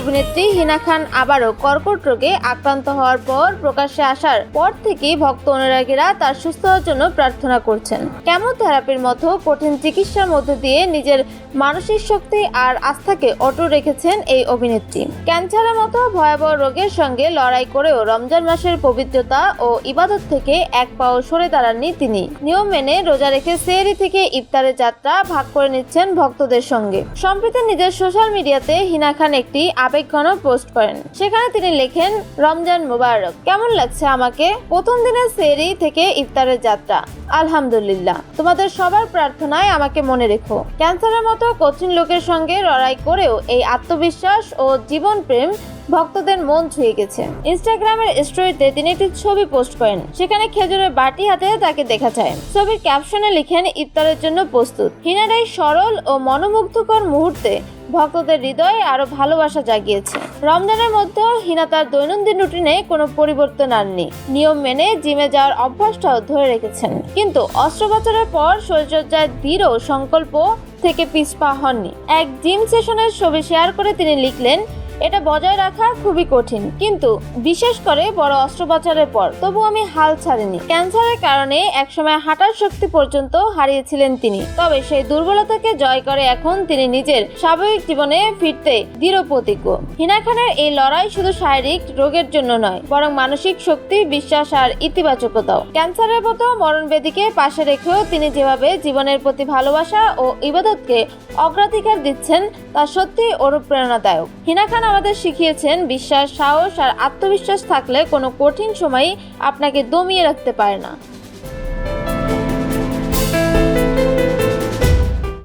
অভিনেত্রী হিনা খান আবারও কর্কট রোগে আক্রান্ত হওয়ার পর প্রকাশ্যে আসার পর থেকেই ভক্ত অনুরাগীরা তার সুস্থ হওয়ার জন্য প্রার্থনা করছেন। কেমোথেরাপির মতো কঠিন চিকিৎসার মধ্য দিয়ে নিজের মানসিক শক্তি আর আস্থাকে অটুট রেখেছেন এই অভিনেত্রী। ক্যান্সারের মতো ভয়াবহ রোগের সঙ্গে লড়াই করেও রমজান মাসের পবিত্রতা ও ইবাদত থেকে এক পাও সরে দাঁড়াননি তিনি। নিয়ম মেনে রোজা রেখে সেরি থেকে ইফতারের যাত্রা ভাগ করে নিচ্ছেন ভক্তদের সঙ্গে। সম্প্রতি নিজের সোশ্যাল মিডিয়াতে হিনা খান একটি আবেগঘন পোস্ট করেন। সেখানে তিনি লেখেন, রমজান মোবারক, কেমন লাগছে আমাকে? প্রথম দিনের সেরি থেকে ইফতারের যাত্রা। আলহামদুলিল্লাহ। তোমাদের সবার প্রার্থনায় আমাকে মনে রেখো। ক্যান্সারের মতো কঠিন লোকের সঙ্গে লড়াই করেও এই আত্মবিশ্বাস ও জীবন প্রেম ভক্তদের মন ছুঁয়ে গেছে। ইনস্টাগ্রামের স্টোরিতে তিনি একটি ছবি পোস্ট করেন, সেখানে খেজুরের বাটি হাতে তাকে দেখা যায়। ছবির ক্যাপশনে লিখেন, ইফতারের জন্য প্রস্তুত। হিনার এই সরল ও মনোমুগ্ধকর মুহূর্তে ভক্তদের হৃদয়ে আরও ভালোবাসা জাগিয়েছে। রমজানের মধ্যেও হিনা তার দৈনন্দিন রুটিনে কোনো পরিবর্তন আননি। নিয়ম মেনে জিমে যাওয়ার অভ্যাসটাও ধরে রেখেছেন। কিন্তু অস্ত্রোপচারের পর শরীরচর্চার দৃঢ় সংকল্প থেকে পিছপা হননি। এক জিম সেশনের ছবি শেয়ার করে তিনি লিখলেন এটা বজায় রাখা খুবই কঠিন। কিন্তু বিশেষ করে বড় অস্ত্রোপচারের পর, তবু আমি হাল ছাড়িনি। ক্যান্সারের কারণে একসময় হাঁটার শক্তি পর্যন্ত হারিয়েছিলেন তিনি। তবে সেই দুর্বলতাকে জয় করে এখন তিনি নিজের স্বাভাবিক জীবনে ফিরতে দৃঢ় প্রতিজ্ঞ। হিনা খানের এই লড়াই শুধু শারীরিক রোগের জন্য নয়, বরং মানসিক শক্তি, বিশ্বাস আর ইতিবাচকতাও। ক্যান্সারের মতো মরণবেদীকে পাশে রেখেও তিনি যেভাবে জীবনের প্রতি ভালোবাসা ও ইবাদতকে অগ্রাধিকার দিচ্ছেন, তা সত্যি অনুপ্রেরণাদায়ক। হিনা খান আমাদের শিখিয়েছেন, বিশ্বাস, সাহস আর আত্মবিশ্বাস থাকলে কোনো কঠিন সময়ই আপনাকে দমিয়ে রাখতে পারে না।